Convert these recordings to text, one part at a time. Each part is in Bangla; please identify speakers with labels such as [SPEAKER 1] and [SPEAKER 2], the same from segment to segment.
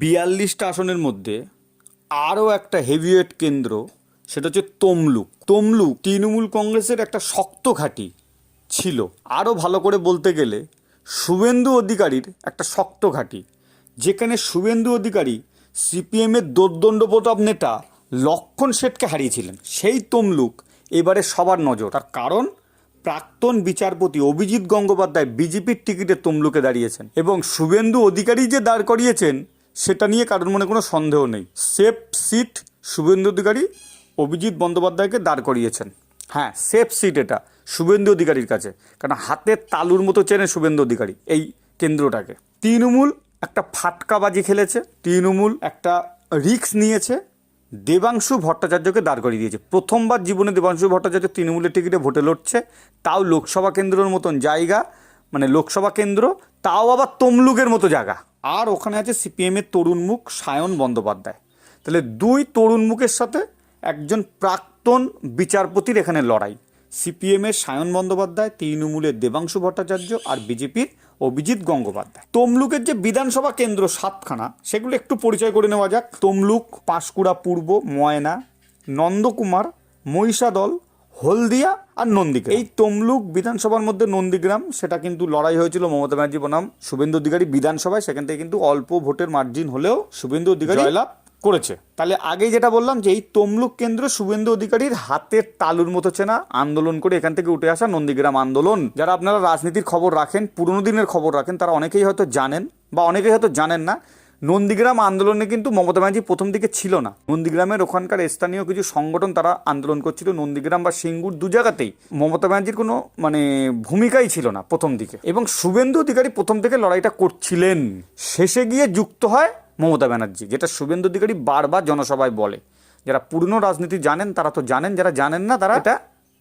[SPEAKER 1] বিয়াল্লিশটা আসনের মধ্যে আরও একটা হেভিওয়েট কেন্দ্র, সেটা হচ্ছে তমলুক। তমলুক তৃণমূল কংগ্রেসের একটা শক্ত ঘাঁটি ছিল। আরও ভালো করে বলতে গেলে শুভেন্দু অধিকারীর একটা শক্ত ঘাঁটি, যেখানে শুভেন্দু অধিকারী সিপিএমের দোর্দণ্ড প্রতাপ নেতা লক্ষণ শেঠকে হারিয়েছিলেন। সেই তমলুক এবারে সবার নজর। তার কারণ, প্রাক্তন বিচারপতি অভিজিৎ গঙ্গোপাধ্যায় বিজেপির টিকিটে তমলুকে দাঁড়িয়েছেন এবং শুভেন্দু অধিকারী যে দাঁড় করিয়েছেন সেটা নিয়ে কারোর মনে কোনো সন্দেহ নেই। সেফ সিট শুভেন্দু অধিকারী অভিজিৎ বন্দ্যোপাধ্যায়কে দাঁড় করিয়েছেন। হ্যাঁ সেফ সিট এটা শুভেন্দু অধিকারীর কাছে। কারণ হাতের তালুর মতো চেনে শুভেন্দু অধিকারী এই কেন্দ্রটাকে। তৃণমূল একটা ফাটকাবাজি খেলেছে, তৃণমূল একটা রিস্ক নিয়েছে। দেবাংশু ভট্টাচার্যকে দাঁড় করিয়ে দিয়েছে। প্রথমবার জীবনে দেবাংশু ভট্টাচার্য তৃণমূলের টিকিটে ভোটে লড়ছে, তাও লোকসভা কেন্দ্রের মতন জায়গা মানে লোকসভা কেন্দ্র, তাও আবার তমলুকের মতো জায়গা। আর ওখানে আছে সিপিএমের তরুণ মুখ সায়ন বন্দ্যোপাধ্যায়। তাহলে দুই তরুণ মুখের সাথে একজন প্রাক্তন বিচারপতির এখানে লড়াই। সিপিএমের সায়ন বন্দ্যোপাধ্যায়, তৃণমূলের দেবাংশু ভট্টাচার্য আর বিজেপির অভিজিৎ গঙ্গোপাধ্যায়। তমলুকের যে বিধানসভা কেন্দ্র সাতখানা, সেগুলো একটু পরিচয় করে নেওয়া যাক। তমলুক, পাঁশকুড়া পূর্ব, ময়না, নন্দকুমার, মহিষাদল, হলদিয়া আর নন্দীগ্রাম। এই তমলুক বিধানসভার মধ্যে নন্দীগ্রাম সেটা কিন্তু লড়াই হয়েছিল মমতা ব্যানার্জি বনাম। শুভেন্দু অধিকারী বিধানসভায় সেখান থেকে কিন্তু অল্প ভোটের মার্জিন হলেও শুভেন্দু অধিকারী জয়লাভ করেছে। তাহলে আগেই যেটা বললাম যে এই তমলুক কেন্দ্র শুভেন্দু অধিকারীর হাতের তালুর মতো চেনা। আন্দোলন করে এখান থেকে উঠে আসা নন্দীগ্রাম আন্দোলন। যারা আপনারা রাজনীতির খবর রাখেন পুরনো দিনের খবর রাখেন তারা অনেকেই হয়তো জানেন বা অনেকেই হয়তো জানেন না নন্দীগ্রাম আন্দোলনে কিন্তু মমতা ব্যানার্জি প্রথম দিকে ছিল না। নন্দীগ্রামের ওখানকার স্থানীয় কিছু সংগঠন তারা আন্দোলন করছিল। নন্দীগ্রাম বা সিঙ্গুর দু জায়গাতেই মমতা ব্যানার্জির কোনো মানে ভূমিকাই ছিল না প্রথম দিকে। এবং শুভেন্দু অধিকারী প্রথম থেকে লড়াইটা করছিলেন। শেষে গিয়ে যুক্ত হয় মমতা ব্যানার্জি, যেটা শুভেন্দু অধিকারী বারবার জনসভায় বলে। যারা পুরনো রাজনীতি জানেন, তারা তো জানেন, যারা জানেন না তারা এটা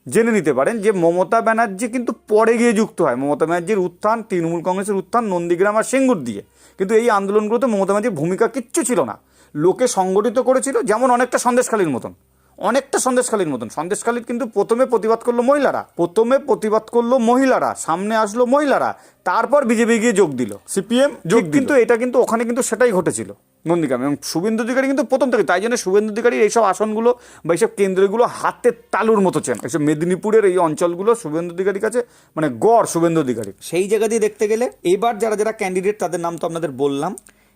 [SPEAKER 1] জেনে নিতে পারেন যে মমতা ব্যানার্জি কিন্তু পরে গিয়ে যুক্ত হয়। মমতা ব্যানার্জির উত্থান, তৃণমূল কংগ্রেসের উত্থান, নন্দীগ্রাম আর সিঙ্গুর দিয়ে। কিন্তু এই আন্দোলনগুলোতে মমতা ব্যানার্জির ভূমিকা কিচ্ছু ছিল না। লোকে সংগঠিত করেছিল যেমন অনেকটা সন্দেশখালীর মতন। অনেকটা সন্দেশকালীর মতন। সন্দেশখালীর কিন্তু প্রথমে প্রতিবাদ করল মহিলারা। প্রথমে প্রতিবাদ করল মহিলারা। সামনে আসলো মহিলারা। তারপর বিজেপি গিয়ে যোগ দিল। সিপিএম যোগ কিন্তু এটা কিন্তু ওখানে কিন্তু সেটাই ঘটেছিল। নন্দীগ্রামে। এবং শুভেন্দু অধিকারী কিন্তু প্রথম থেকে। তাই জন্য শুভেন্দু অধিকারীর এইসব আসনগুলো বা এইসব কেন্দ্রগুলো হাতের তালুর মতো চেন। এইসব মেদিনীপুরের এই অঞ্চলগুলো শুভেন্দু অধিকারীর কাছে মানে গড় শুভেন্দু অধিকারী সেই জায়গা দিয়ে দেখতে গেলে এবার যারা যারা ক্যান্ডিডেট তাদের নাম তো আপনাদের বললাম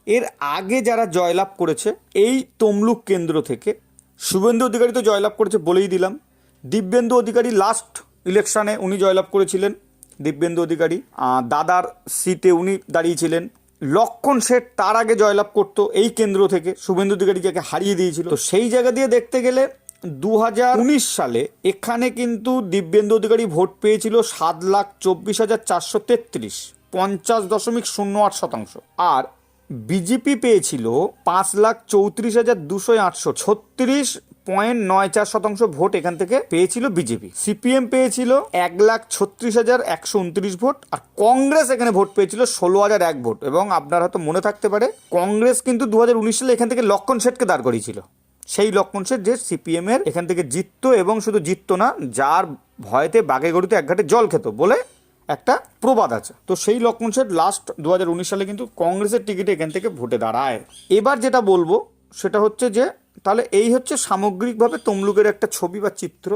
[SPEAKER 1] এর আগে যারা জয়লাভ করেছে এই তমলুক কেন্দ্র থেকে শুভেন্দু অধিকারী তো জয়লাভ করেছে বলেই দিলাম। দিব্যেন্দু অধিকারী লাস্ট ইলেকশানে উনি জয়লাভ করেছিলেন, দিব্যেন্দু অধিকারী। দাদার সিটে উনি দাঁড়িয়েছিলেন। লক্ষণ শেঠ তার আগে জয়লাভ করতো এই কেন্দ্র থেকে, শুভেন্দু অধিকারীকে হারিয়ে দিয়েছিল। তো সেই জায়গা দিয়ে দেখতে গেলে দু হাজার উনিশ সালে এখানে কিন্তু দিব্যেন্দু অধিকারী ভোট পেয়েছিল সাত লাখ চব্বিশ হাজার চারশো তেত্রিশ, পঞ্চাশ দশমিক শূন্য আট শতাংশ। আর বিজেপি পেয়েছিল পাঁচ লাখ চৌত্রিশ হাজার দুশো আটশো ছত্রিশ পয়েন্ট নয় চার শতাংশ ভোট এখান থেকে পেয়েছিল বিজেপি। সিপিএম পেয়েছিল এক লাখ ছত্রিশ হাজার একশো উনত্রিশ ভোট আর কংগ্রেস এখানে ভোট পেয়েছিল ষোলো হাজার এক ভোট। এবং আপনার হয়তো মনে থাকতে পারে, কংগ্রেস কিন্তু দু হাজার উনিশ সালে এখান থেকে লক্ষণ শেঠকে দাঁড় করিয়েছিল। সেই লক্ষণ শেঠ যে সিপিএম এর এখান থেকে জিততো এবং শুধু জিততো না, যার ভয়েতে বাঘে গরুতে এক ঘাটে জল খেত বলে একটা প্রবাদ আছে। তো সেই লক্ষণ সেট লাস্ট দু হাজার উনিশ সালে কিন্তু কংগ্রেসের টিকিটে এখান থেকে ভোটে দাঁড়ায়। এবার যেটা বলব, সেটা হচ্ছে যে, তাহলে এই হচ্ছে সামগ্রিকভাবে তমলুকের একটা ছবি বা চিত্র।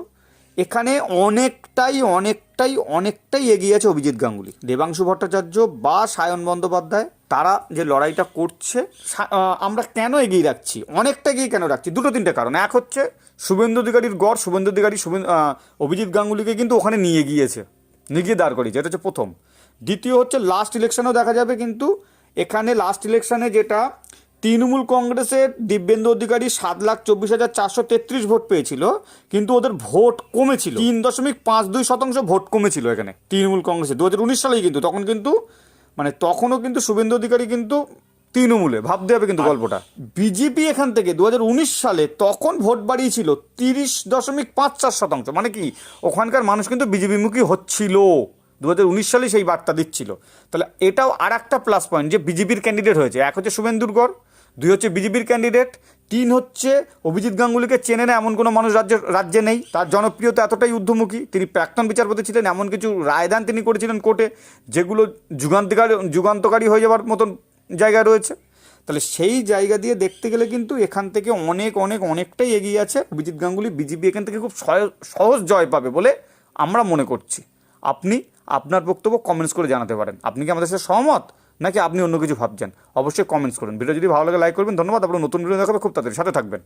[SPEAKER 1] এখানে অনেকটাই অনেকটাই অনেকটাই এগিয়ে আছে অভিজিৎ গাঙ্গুলি। দেবাংশু ভট্টাচার্য বা সায়ন বন্দ্যোপাধ্যায়, তারা যে লড়াইটা করছে আমরা কেন এগিয়ে রাখছি? অনেকটা এগিয়ে কেন রাখছি? দুটো তিনটে কারণ। এক হচ্ছে, শুভেন্দু অধিকারীর গড়, শুভেন্দু অধিকারী শুভেন্দু অভিজিৎ গাঙ্গুলিকে কিন্তু ওখানে নিয়ে গিয়েছে। নিয়ে গিয়ে দাঁড় করিয়েছে এটা হচ্ছে প্রথম। দ্বিতীয় হচ্ছে লাস্ট ইলেকশনেও দেখা যাবে কিন্তু এখানে লাস্ট ইলেকশনে যেটা, তৃণমূল কংগ্রেসের দিব্যেন্দু অধিকারী সাত লাখ চব্বিশ হাজার চারশো তেত্রিশ ভোট পেয়েছিল, কিন্তু ওদের ভোট কমেছিল। তিন দশমিক পাঁচ দুই শতাংশ ভোট কমেছিল এখানে, তৃণমূল কংগ্রেসের দু হাজার উনিশ সালেই কিন্তু, তখন কিন্তু মানে তখনও কিন্তু শুভেন্দু অধিকারী কিন্তু তৃণমূলে ভাবতে হবে কিন্তু গল্পটা। বিজেপি এখান থেকে দু হাজার উনিশ সালে তখন ভোট বাড়িয়েছিল তিরিশ দশমিক পাঁচ চার শতাংশ। মানে কি? ওখানকার মানুষ কিন্তু বিজেপিমুখী হচ্ছিল। দু হাজার উনিশ সালে সেই বার্তা দিচ্ছিল। তাহলে এটাও আর একটা প্লাস পয়েন্ট যে বিজেপির ক্যান্ডিডেট হয়েছে। এক হচ্ছে শুভেন্দুর গড় দুই হচ্ছে বিজেপির ক্যান্ডিডেট তিন হচ্ছে অভিজিৎ গাঙ্গুলিকে চেনে না এমন কোনো মানুষ রাজ্যে রাজ্যে নেই। তার জনপ্রিয়তা এতটাই ঊর্ধ্বমুখী। তিনি প্রাক্তন বিচারপতি ছিলেন এমন কিছু রায়দান তিনি করেছিলেন কোর্টে যেগুলো যুগান্তকারী যুগান্তকারী হয়ে যাওয়ার মতন জায়গায় রয়েছে। তাহলে সেই জায়গা দিয়ে দেখতে গেলে কিন্তু এখান থেকে অনেক অনেক, অনেকটাই এগিয়ে আছে। অভিজিৎ গাঙ্গুলি বিজেপি এখান থেকে খুব সহ- সহজ জয় পাবে বলে আমরা মনে করছি। আপনি আপনার বক্তব্য কমেন্টস করে জানাতে পারেন। আপনি কি আমাদের সাথে সহমত? নাকি আপনি অন্য কিছু ভাবছেন? অবশ্যই কমেন্টস করুন। ভিডিও যদি ভালো লাগে লাইক করবেন। ধন্যবাদ। আপনার নতুন ভিডিও দেখাবে। খুব তাড়াতাড়ি সাথে থাকবেন।